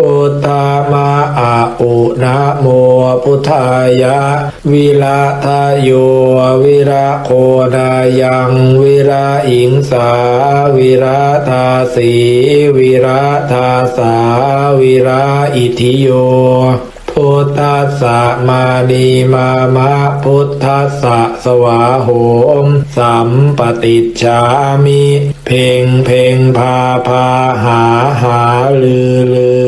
พุทธามาอาอุนะโมพุทธายะ วิระทาโยวิระโคนายังวิระอิงสา วิระทาสีวิระทาสา วิระอิทิโยพุทธัสสะมานีมามะพุทธัสสะสวาโหมสัมปติจามิ เพ่งเพ่งพาพาหาหาลือลือ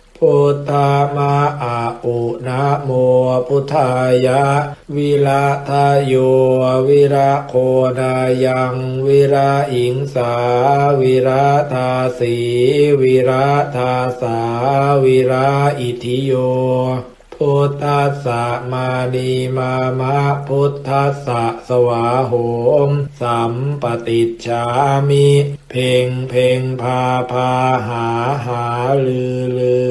พุทธามาอาอุนะโมพุทธายะ วิระทาโยวิระโคนายังวิระอิงสา วิระทาสีวิระทาสา วิระอิทิโยพุทธัสสะมานีมามะพุทธัสสะสวาโหมสัมปติจามิ เพ่งเพ่งพาพาหาหาลือลือ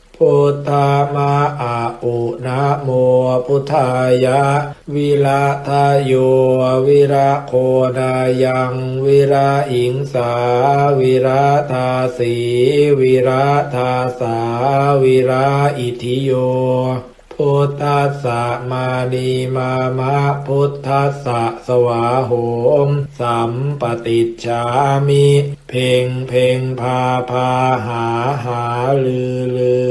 พุทธามาอาอุนะโมพุทธายะ วิระทาโยวิระโคนายังวิระอิงสา วิระทาสีวิระทาสา วิระอิทิโยพุทธัสสะมานีมามะพุทธัสสะสวาโหมสัมปติจามิ เพ่งเพ่งพาพาหาหาลือลือ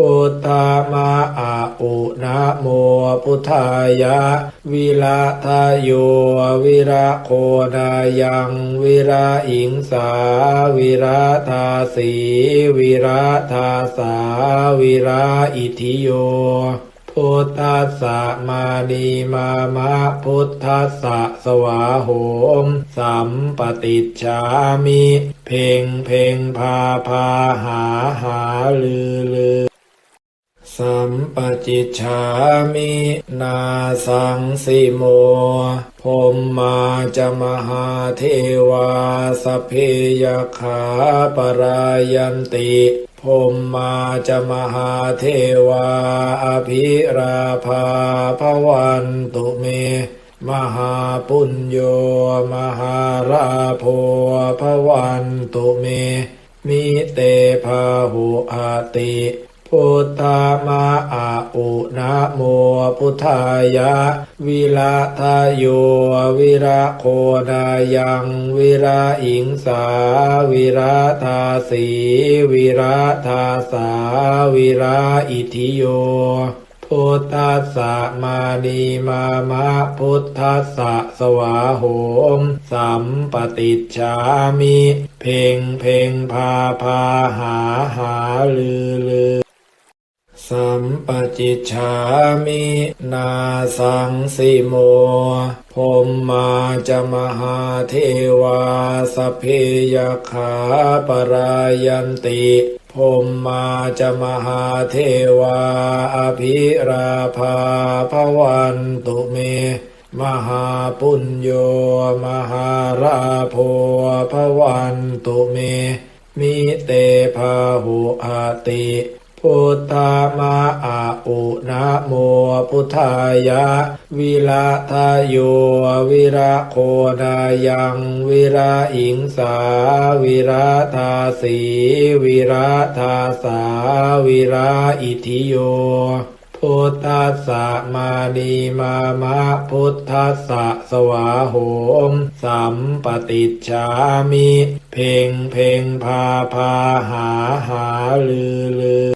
พุทธามาอาอุนะโมพุทธายะ วิระทาโยวิระโคนายังวิระอิงสา วิระทาสีวิระทาสา วิระอิทิโยพุทธัสสะมานีมามะพุทธัสสะสวาโหม สัมปติจามิ เพ่งเพ่งพาพาหาหาลือลือ สัมปจิชามินาสังสิโมพมมาจะมหาเทวาสเพยขาปรายันติพมมาจะมหาเทวาอภิราภาพวันตุเม มหาปุญโยมหาราโพพวันตุเมมิเตภาหุอาติ พุทธามาอาอุนะโมพุทธายะ วิระทโยวิระโคนายังวิระอิงสา วิระทาสีวิระทาสา วิระอิทิโยพุทธัสสะมานีมามะพุทธัสสะสวาโหม สัมปติจามิ เพ่งเพ่งพาพาหาหาลือลือ สัมปจิชามินาสังสิโมพรหมาจะมหาเทวาสเพยขาปรายันติพรหมาจะมหาเทวาอภิราภาพวันตุเมมหาปุญโยมหาราโพพวันตุเมมิเตภาหุอาติ พุทธามาอาอุนะโมพุทธายะ วิระทาโยวิระโคนายังวิระอิงสา วิระทาสีวิระทาสา วิระอิทิโยพุทธัสสะมานีมามะพุทธัสสะสวาโหมสัมปติจามิ เพ่งเพ่งพาพาหาหาลือลือ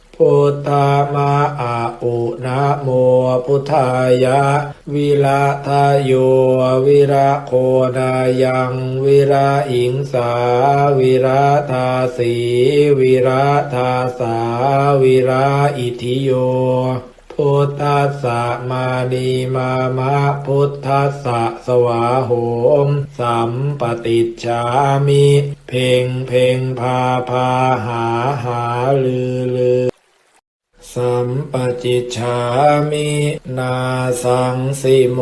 พุทธามาอาอุนะโมพุทธายะ วิระทาโยวิระโคนายังวิระอิงสา วิระทาสีวิระทาสา วิระอิทิโยพุทธัสสะมานีมามะพุทธัสสะสวาโหมสัมปติจามิ เพ่งเพ่งพาพาหาหาลือลือ สัมปจิชามินาสังสิโม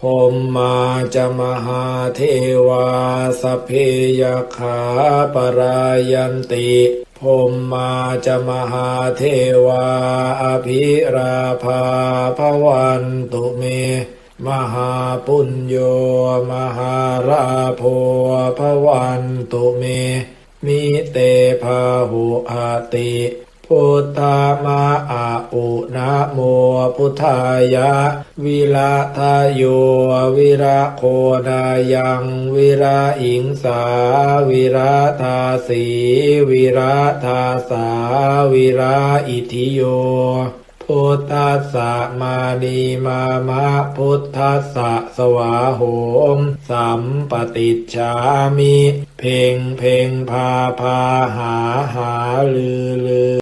พรหมาจะมหาเทวาสเพยขาปรายันติพรหมาจะมหาเทวาอภิราภาพวันตุเมมหาปุญโยมหาราโพพวันตุเมมิเตภาหุอาติ พุทธามาอาอุนะโมพุทธายะ วิระทาโยวิระโคนายังวิระอิงสา วิระทาสีวิระทาสา วิระอิทิโยพุทธัสสะมานีมามะพุทธัสสะสวาโหมสัมปติจามิ เพ่งเพ่งพาพาหาหาลือลือ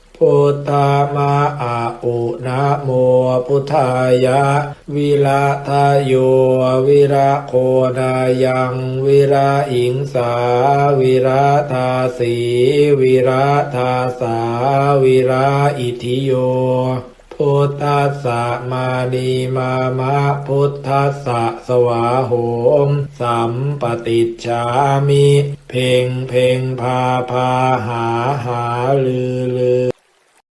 พุทธามาอาอุนะโมพุทธายะ วิระทาโยวิระโคนายังวิระอิงสา วิระทาสีวิระทาสา วิระอิทิโยพุทธัสสะมานีมามะพุทธัสสะสวาโหมสัมปติจามิ เพ่งเพ่งพาพาหาหาลือลือ